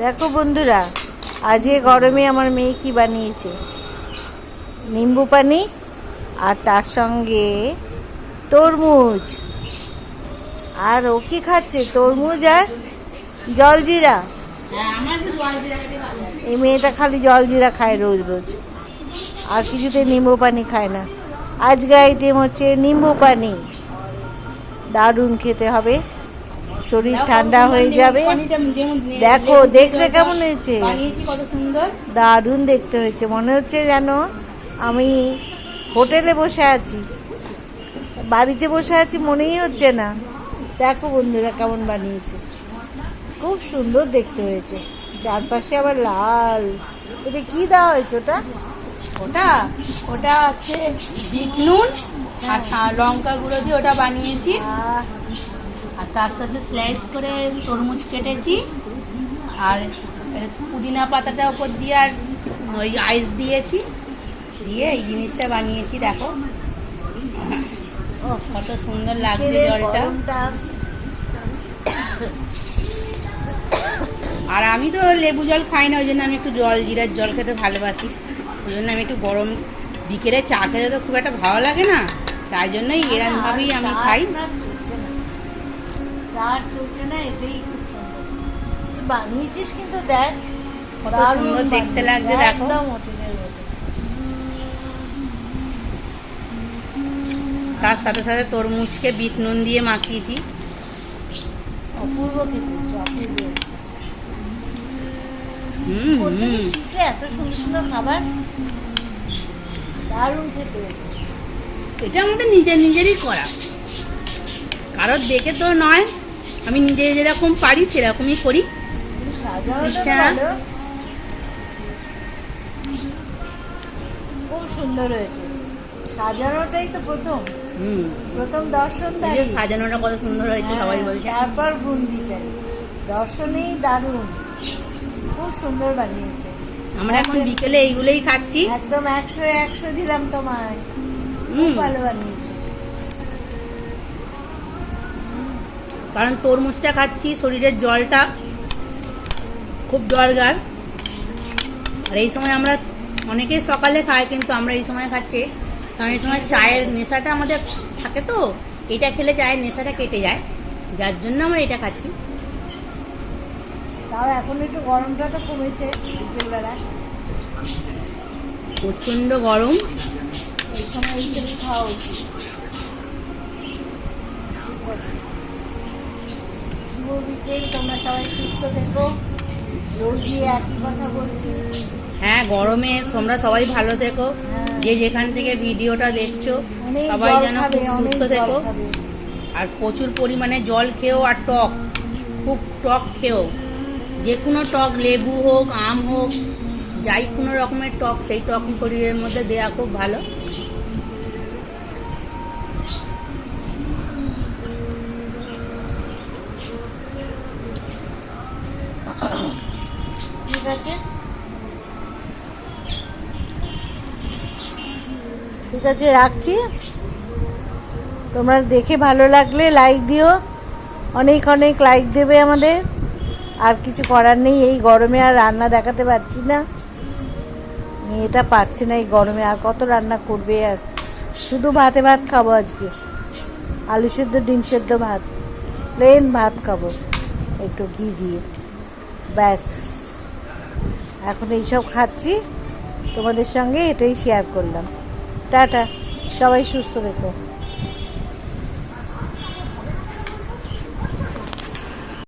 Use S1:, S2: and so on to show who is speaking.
S1: দেখো বন্ধুরা, আজকে গরমে আমার মেয়ে কি বানিয়েছে? নিম্বু পানি আর তার সঙ্গে তরমুজ। আর ও কি খাচ্ছে? তরমুজ আর জলজিরা। এই মেয়েটা খালি জলজিরা খায় রোজ রোজ। আর কিছুতে নিম্বু পানি খায় না। আজকে আইটেম হচ্ছে নিম্বু পানি। দারুণ খেতে হবে। শরীর ঠান্ডা হয়ে যাবে। দেখো দেখতে কেমন হয়েছে? দারুণ দেখতে হয়েছে। মনে হচ্ছে যেন আমি হোটেলে বসে আছি। বাড়িতে বসে আছি মনেই হচ্ছে না। দেখো বন্ধুরা কেমন বানিয়েছে। খুব সুন্দর দেখতে হয়েছে। চারপাশে আবার লাল। এটা কি দেওয়া হয়েছে ওটা?
S2: ওটা ওটা হচ্ছে বিট নুন আর লঙ্কা গুঁড়ো দিয়ে ওটা বানিয়েছি। আর তার সাথে স্লাইস করে তরমুজ কেটেছি। আর পুদিনা পাতাটা ওপর দিয়ে আর ওই আইস দিয়েছি। দিয়ে এই জিনিসটা বানিয়েছি দেখো। কত সুন্দর লাগছে জলটা। আর আমি তো লেবু জল খাই না ওই জন্য আমি একটু জল জিরার জল খেতে ভালোবাসি। ওই জন্য আমি একটু গরম বিকেলে চা খেতে তো খুব একটা ভালো লাগে না। তাই জন্যই এরম ভাবেই আমি খাই।
S1: চার চলছে না এটাই খুব সুন্দর। তুই বানিয়েছিস কিন্তু দেখ।
S2: কত সুন্দর দেখতে লাগছে দেখো।
S1: একদম হোটেলের মতো।
S2: তার সাথে সাথে তরমুজকে বিট নুন দিয়ে মাখিয়েছি।
S1: অপূর্ব অপূর্ব এত সুন্দর সুন্দর খাবার। দারুণ খেতে হয়েছে।
S2: এটা আমাদের নিজের নিজেরই করা। কারোর দেখে তো নয় আমি নিজে যেরকম পারি সেরকমই করি।
S1: খুব সুন্দর হয়েছে। সাজানোটাই তো প্রথম।
S2: হুম।
S1: প্রথম দর্শন
S2: সাজানোটা কত সুন্দর হয়েছে সবাই
S1: হ্যাঁ,
S2: বলছে।
S1: তারপর বিচারি দর্শনেই দারুণ। খুব সুন্দর বানিয়েছে।
S2: আমরা এখন বিকেলে এইগুলোই খাচ্ছি।
S1: একদম একশো একশো দিলাম তোমায়। খুব
S2: হুম।
S1: ভালো বানিয়েছে।
S2: কারণ তরমুজটা খাচ্ছি শরীরের জলটা খুব দরকার। আর এই সময় আমরা অনেকেই সকালে খাই কিন্তু আমরা এই সময় খাচ্ছি। কারণ এই সময় চায়ের নেশাটা আমাদের থাকে তো এটা খেলে চায়ের নেশাটা কেটে যায়। যার জন্য আমরা এটা খাচ্ছি।
S1: তাও এখন একটু গরমটা তো কমেছে বিকেলবেলা
S2: প্রচণ্ড গরম।
S1: এই সময় খাওয়া উচিত। বিকেল তোমরা সবাই সুস্থ থেকো। রোজই একই কথা বলছি।
S2: হ্যাঁ গরমে তোমরা সবাই ভালো থেকো।
S1: হ্যাঁ।
S2: যে যেখান থেকে ভিডিওটা দেখছ সবাই যেন
S1: খুব
S2: সুস্থ থেকো। আর প্রচুর পরিমাণে জল খেও আর টক। খুব টক খেও। যে কোনো টক লেবু হোক আম হোক যাই কোনো রকমের টক সেই টকই শরীরের মধ্যে দেওয়া খুব ভালো।
S1: ঠিক আছে, রাখছি। তোমরা দেখে ভালো লাগলে লাইক দিও। অনেক অনেক লাইক দেবে আমাদের। আর কিছু করার নেই, এই গরমে আর রান্না দেখাতে পারছি না। মেয়েটা পারছে না এই গরমে, আর কত রান্না করবে আর। শুধু ভাতে ভাত খাব আজকে। আলু সেদ্ধ, ডিম সেদ্ধ ভাত। প্লেন ভাত খাব, একটু ঘি দিয়ে। ব্যাস। এখন এইসব খাচ্ছি। তোমাদের সঙ্গে এটাই শেয়ার করলাম। টাটা সবাই সুস্থ থেকো।